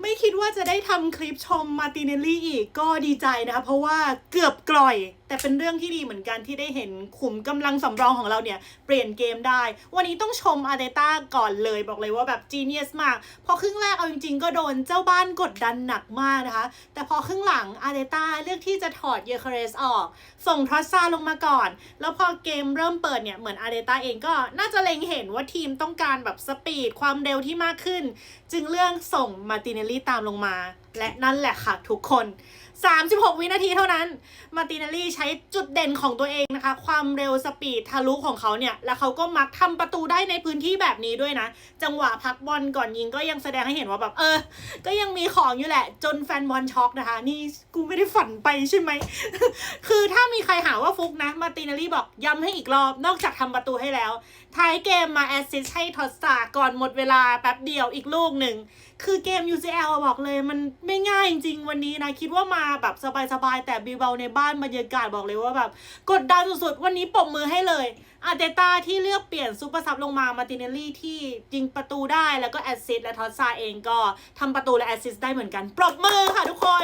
ไม่คิดว่าจะได้ทำคลิปชมมาติเนลลี่อีกก็ดีใจนะคะเพราะว่าเกือบกล่อย แต่เป็นเรื่องที่ดีเหมือนกันที่ได้เห็นขุมกำลังสำรองของเราเนี่ย เปลี่ยนเกมได้ วันนี้ต้องชมอาร์เตต้าก่อนเลยบอกเลยว่าแบบจีเนียสมาก พอครึ่งแรกเอาจริงๆ ก็โดนเจ้าบ้านกดดันหนักมากนะคะ แต่พอครึ่งหลังอาร์เตต้าเลือกที่จะถอดเยเคเรสออก ส่งทรอสซาลงมาก่อน แล้วพอเกมเริ่มเปิดเนี่ยเหมือนอาร์เตต้าเองก็น่าจะเล็งเห็นว่าทีมต้องการแบบสปีดความเร็วที่มากขึ้น จึงเลือกส่งมาติเนลลี่ตามลงมา และนั่นแหละค่ะทุกคน 36 วินาทีเท่านั้น มาร์ตินลลี่ใช้จุดเด่นของตัวเองนะคะ ความเร็วสปีดทะลุของเขาเนี่ย แล้วเขาก็มักทำประตูได้ในพื้นที่แบบนี้ด้วยนะ จังหวะพักบอลก่อนยิงก็ยังแสดงให้เห็นว่าแบบเออ ก็ยังมีของอยู่แหละ จนแฟนบอลช็อกนะคะ นี่กูไม่ได้ฝันไปใช่ไหม คือถ้ามีใครหาว่าฟุกนะ มาร์ตินลลี่บอกย้ำให้อีกรอบ นอกจากทำประตูให้แล้ว ท้ายเกมมาแอสซิสต์ให้ทอสซาก่อนหมดเวลาแป๊บเดียวอีกลูกหนึ่ง คือเกม UCL บอกเลยมันไม่ง่ายจริงๆวันนี้นะคิดว่ามาแบบสบายๆแต่บิวเบาในบ้านบรรยากาศบอกเลยว่าแบบกดดันสุดๆ วันนี้ปรบมือให้เลยอาเตต้าที่เลือกเปลี่ยนซูเปอร์ซับลงมามาติเนลลี่ที่ยิงประตูได้แล้วก็แอสซิสต์และทอสซาเองก็ทำประตูและแอสซิสต์ได้เหมือนกัน ปรบมือค่ะทุกคน